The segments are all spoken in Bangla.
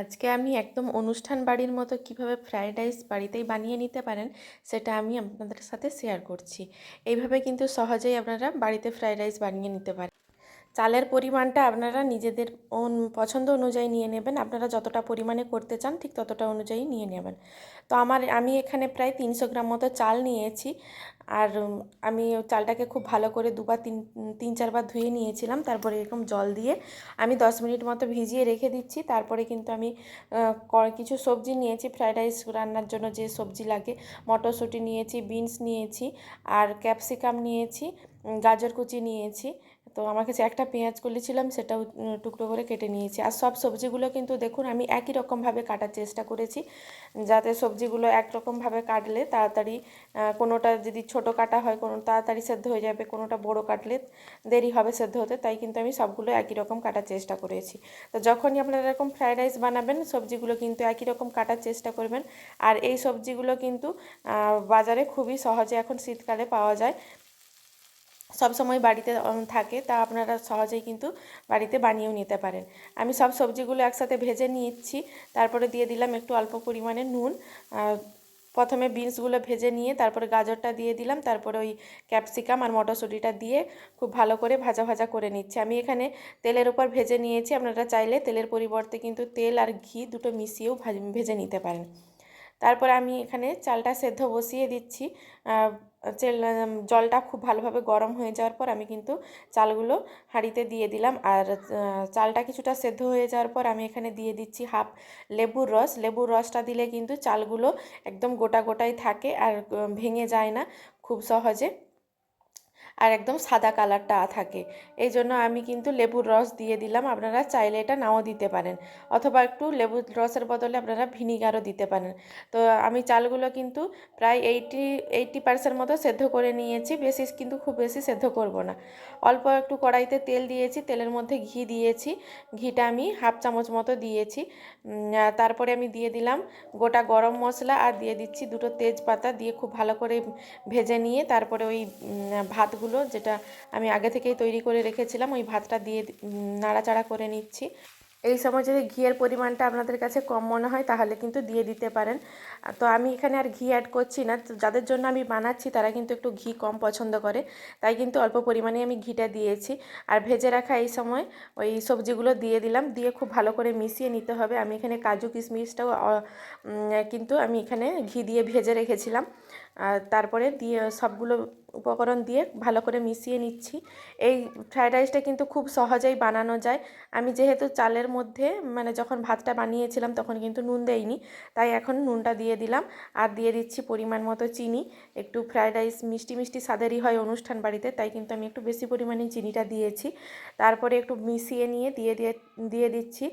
আজকে আমি একদম অনুষ্ঠান বাড়ির মতো কীভাবে ফ্রায়েড রাইস বাড়িতেই বানিয়ে নিতে পারেন, সেটা আমি আপনাদের সাথে শেয়ার করছি। এইভাবে কিন্তু সহজেই আপনারা বাড়িতে ফ্রায়েড রাইস বানিয়ে নিতে পারেন। চালের পরিমাণটা আপনারা নিজেদের পছন্দ অনুযায়ী নিয়ে নেবেন। আপনারা যতটা পরিমাণে করতে চান, ঠিক ততটা অনুযায়ী নিয়ে নেবেন। তো আমার, আমি এখানে প্রায় তিনশো গ্রাম মতো চাল নিয়েছি। আর আমি চালটাকে খুব ভালো করে দুবার তিন তিন চারবার ধুয়ে নিয়েছিলাম। তারপরে এরকম জল দিয়ে আমি দশ মিনিট মতো ভিজিয়ে রেখে দিচ্ছি। তারপরে কিন্তু আমি কিছু সবজি নিয়েছি। ফ্রাইড রাইস রান্নার জন্য যে সবজি লাগে, মটরশুঁটি নিয়েছি, বিনস নিয়েছি, আর ক্যাপসিকাম নিয়েছি গাজর কুচি নিয়েছি। তো আমার কাছে একটা পেঁয়াজ করেছিলাম সেটাও উম, টুকরো করে কেটে নিয়েছি। আর সব সবজিগুলো কিন্তু দেখুন আমি একই রকমভাবে কাটার চেষ্টা করেছি। যাতে সবজিগুলো একরকমভাবে কাটলে তাড়াতাড়ি কোনোটা যদি ছোট কাটা হয় কোনো তাড়াতাড়ি সেদ্ধ হয়ে যাবে কোনোটা বড় কাটলে দেরি হবে সেদ্ধ হতে তাই কিন্তু আমি সবগুলো একই রকম কাটার চেষ্টা করেছি। তো যখনই আপনারা এরকম ফ্রাইড রাইস বানাবেন সবজিগুলো কিন্তু একই রকম কাটার চেষ্টা করবেন। আর এই সবজিগুলো কিন্তু বাজারে খুবই সহজে এখন শীতকালে পাওয়া যায়। সব সময় বাড়িতে থাকে, তা আপনারা সহজেই কিন্তু বাড়িতে বানিয়েও নিতে পারেন। আমি সব সবজিগুলো একসাথে ভেজে নিচ্ছি তারপরে দিয়ে দিলাম একটু অল্প পরিমাণে নুন প্রথমে বিনসগুলো ভেজে নিয়ে তারপরে গাজরটা দিয়ে দিলাম, তারপরে ওই ক্যাপসিকাম আর মটরশুঁটিটা দিয়ে খুব ভালো করে ভাজা ভাজা করে নিচ্ছি। আমি এখানে তেলের উপর ভেজে নিয়েছি, আপনারা চাইলে তেলের পরিবর্তে কিন্তু তেল আর ঘি দুটো মিশিয়েও ভেজে নিতে পারেন। তারপর আমি এখানে চালটা সেদ্ধ বসিয়ে দিচ্ছি। জলটা খুব ভালোভাবে গরম হয়ে যাওয়ার পর আমি কিন্তু চালগুলো হাঁড়িতে দিয়ে দিলাম। আর চালটা কিছুটা সেদ্ধ হয়ে যাওয়ার পর আমি এখানে দিয়ে দিচ্ছি হাফ লেবুর রস। লেবুর রসটা দিলে কিন্তু চালগুলো একদম গোটা গোটাই থাকে আর ভেঙে যায় না খুব সহজে। আর একদম সাদা কালারটা থাকে। এই জন্য আমি কিন্তু লেবুর রস দিয়ে দিলাম। আপনারা চাইলে এটা নাও দিতে পারেন। অথবা একটু লেবুর রসের বদলে আপনারা ভিনিগারও দিতে পারেন। তো আমি চালগুলো কিন্তু প্রায় এইটি এইটি পার্সেন্ট মতো সেদ্ধ করে নিয়েছি। বেশি কিন্তু খুব বেশি সেদ্ধ করব না। অল্প একটু কড়াইতে তেল দিয়েছি। তেলের মধ্যে ঘি দিয়েছি। ঘিটা আমি হাফ চামচ মতো দিয়েছি। তারপরে আমি দিয়ে দিলাম গোটা গরম মশলা আর দিয়ে দিচ্ছি দুটো তেজপাতা দিয়ে খুব ভালো করে ভেজে নিয়ে তারপরে ওই উম, ভাতগুলো যেটা আমি আগে থেকেই তৈরি করে রেখেছিলাম, ওই ভাতটা দিয়ে নাড়াচাড়া করে নিচ্ছি। এই সময় যদি ঘিয়ের পরিমাণটা আপনাদের কাছে কম মনে হয় তাহলে কিন্তু দিয়ে দিতে পারেন। তো আমি এখানে আর ঘি অ্যাড করছি না, তো যাদের জন্য আমি বানাচ্ছি তারা কিন্তু একটু ঘি কম পছন্দ করে, তাই কিন্তু অল্প পরিমাণে আমি ঘিটা দিয়েছি। আর ভেজে রাখা এই সময় ওই সবজিগুলো দিয়ে দিলাম, দিয়ে খুব ভালো করে মিশিয়ে নিতে হবে। আমি এখানে কাজু কিশমিশটাও কিন্তু আমি এখানে ঘি দিয়ে ভেজে রেখেছিলাম। তারপরে দিয়ে সবগুলো উপকরণ দিয়ে ভালো করে মিশিয়ে নিচ্ছি। এই ফ্রায়েড রাইসটা কিন্তু খুব সহজেই বানানো যায়। আমি যেহেতু চালের মধ্যে মানে যখন ভাতটা বানিয়েছিলাম তখন কিন্তু নুন দেইনি, তাই এখন নুনটা দিয়ে দিলাম। আর দিয়ে দিচ্ছি পরিমাণ মতো চিনি। একটু ফ্রায়েড রাইস মিষ্টি মিষ্টি স্বাদেরই হয় অনুষ্ঠান বাড়িতে, তাই কিন্তু আমি একটু বেশি পরিমাণে চিনিটা দিয়েছি। তারপরে একটু মিশিয়ে নিয়ে দিয়ে দিয়ে দিয়ে দিচ্ছি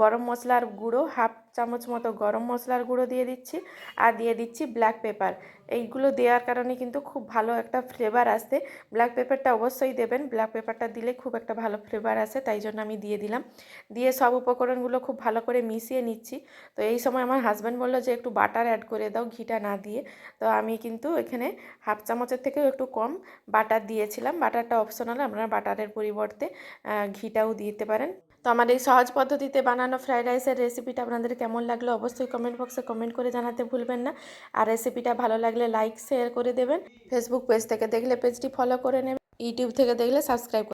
গরম মশলার গুঁড়ো, হাফ চামচ মতো গরম মশলার গুঁড়ো দিয়ে দিচ্ছি আর দিয়ে দিচ্ছি ব্ল্যাক পেপার এইগুলো দেওয়ার কারণে কিন্তু খুব ভালো একটা ফ্লেভার আসে। ব্ল্যাক পেপারটা অবশ্যই দেবেন। ব্ল্যাক পেপারটা দিলে খুব একটা ভালো ফ্লেভার আসে, তাই জন্য আমি দিয়ে দিলাম। দিয়ে সব উপকরণগুলো খুব ভালো করে মিশিয়ে নিচ্ছি। তো এই সময় আমার হাজব্যান্ড বলল যে, একটু বাটার অ্যাড করে দাও ঘিটা না দিয়ে। তো আমি কিন্তু এখানে হাফ চামচের থেকেও একটু কম বাটার দিয়েছিলাম। বাটারটা অপশনাল আপনারা বাটারের পরিবর্তে ঘিটাও দিতে পারেন। তো আমার এই সহজ পদ্ধতিতে বানানো ফ্রাইড রাইসের রেসিপিটা আপনাদের কেমন লাগল অবশ্যই কমেন্ট বক্সে কমেন্ট করে জানাতে ভুলবেন না। আর রেসিপিটা ভালো লাগলে লাইক শেয়ার করে দেবেন। ফেসবুক পেজ থেকে দেখলে পেজটি ফলো করে নেবেন। ইউটিউব থেকে দেখলে সাবস্ক্রাইব